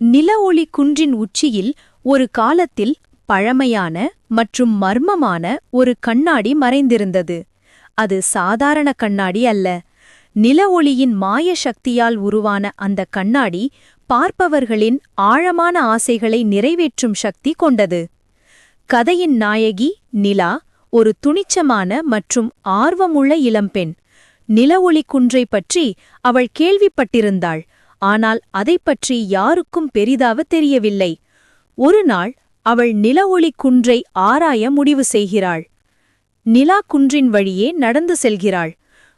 நில ஒளி குன்றின் உச்சியில் ஒரு காலத்தில் பழமையான மற்றும் மர்மமான ஒரு கண்ணாடி மறைந்திருந்தது. அது சாதாரண கண்ணாடி அல்ல. நில ஒளியின் மாய சக்தியால் உருவான அந்த கண்ணாடி பார்ப்பவர்களின் ஆழமான ஆசைகளை நிறைவேற்றும் சக்தி கொண்டது. கதையின் நாயகி நிலா ஒரு துணிச்சமான மற்றும் ஆர்வமுள்ள இளம்பெண். நில ஒளி குன்றை பற்றி அவள் கேள்விப்பட்டிருந்தாள். ஆனால் அதைப் பற்றி யாருக்கும் பெரிதாக தெரியவில்லை. ஒரு நாள் அவள் நில ஒளி குன்றை ஆராய முடிவு செய்கிறாள். நிலா குன்றின் வழியே நடந்து செல்கிறாள்.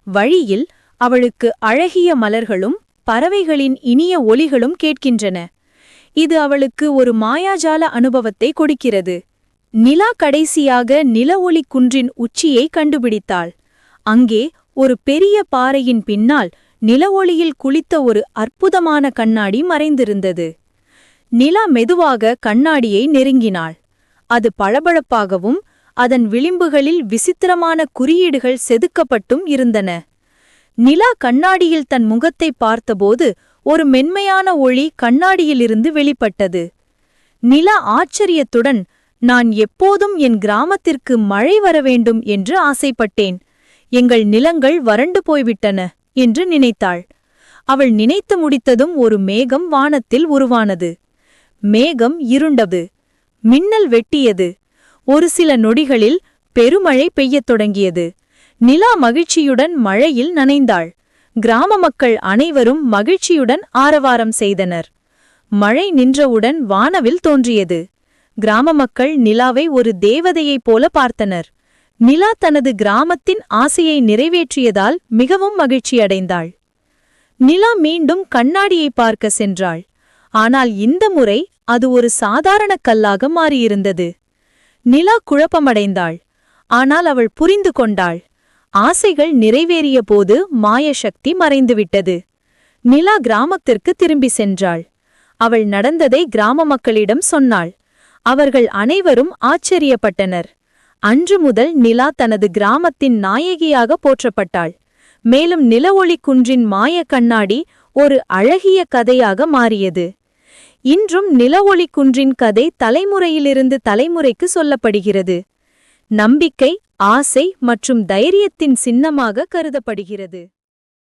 வழியில் அவளுக்கு அழகிய மலர்களும் பறவைகளின் இனிய ஒலிகளும் கேட்கின்றன. இது அவளுக்கு ஒரு மாயாஜால அனுபவத்தை கொடுக்கிறது. நிலா கடைசியாக நில ஒளி குன்றின் உச்சியை கண்டுபிடித்தாள். அங்கே ஒரு பெரிய பாறையின் பின்னால் நில ஒளியில் குளித்த ஒரு அற்புதமான கண்ணாடி மறைந்திருந்தது. நிலா மெதுவாக கண்ணாடியை நெருங்கினாள். அது பளபளப்பாகவும் அதன் விளிம்புகளில் விசித்திரமான குறியீடுகள் செதுக்கப்பட்டும் இருந்தன. நிலா கண்ணாடியில் தன் முகத்தை பார்த்தபோது ஒரு மென்மையான ஒளி கண்ணாடியிலிருந்து வெளிப்பட்டது. நிலா ஆச்சரியத்துடன் நான் எப்போதும் என் கிராமத்திற்கு மழை வர வேண்டும் என்று ஆசைப்பட்டேன். எங்கள் நிலங்கள் வறண்டு போய்விட்டன. என்று நினைத்தாள். அவள் நினைத்து முடித்ததும் ஒரு மேகம் வானத்தில் உருவானது. மேகம் இருண்டது. மின்னல் வெட்டியது. ஒரு சில நொடிகளில் பெருமழை பெய்யத் தொடங்கியது. நிலா மகிழ்ச்சியுடன் மழையில் நனைந்தாள். கிராம மக்கள் அனைவரும் மகிழ்ச்சியுடன் ஆரவாரம் செய்தனர். மழை நின்றவுடன் வானவில் தோன்றியது. கிராம மக்கள் நிலாவை ஒரு தேவதையைப் போல பார்த்தனர். நிலா தனது கிராமத்தின் ஆசையை நிறைவேற்றியதால் மிகவும் மகிழ்ச்சியடைந்தாள். நிலா மீண்டும் கண்ணாடியை பார்க்க சென்றாள். ஆனால் இந்த முறை அது ஒரு சாதாரண கல்லாக மாறியிருந்தது. நிலா குழப்பமடைந்தாள். ஆனால் அவள் புரிந்து கொண்டாள். ஆசைகள் நிறைவேறிய போது மாயசக்தி மறைந்துவிட்டது. நிலா கிராமத்திற்கு திரும்பி சென்றாள். அவள் நடந்ததை கிராம மக்களிடம் சொன்னாள். அவர்கள் அனைவரும் ஆச்சரியப்பட்டனர். அன்று முதல் நிலா தனது கிராமத்தின் நாயகியாக போற்றப்பட்டாள். மேலும் நில குன்றின் மாய கண்ணாடி ஒரு அழகிய கதையாக மாறியது. இன்றும் நில குன்றின் கதை தலைமுறையிலிருந்து தலைமுறைக்கு சொல்லப்படுகிறது. நம்பிக்கை ஆசை மற்றும் தைரியத்தின் சின்னமாக கருதப்படுகிறது.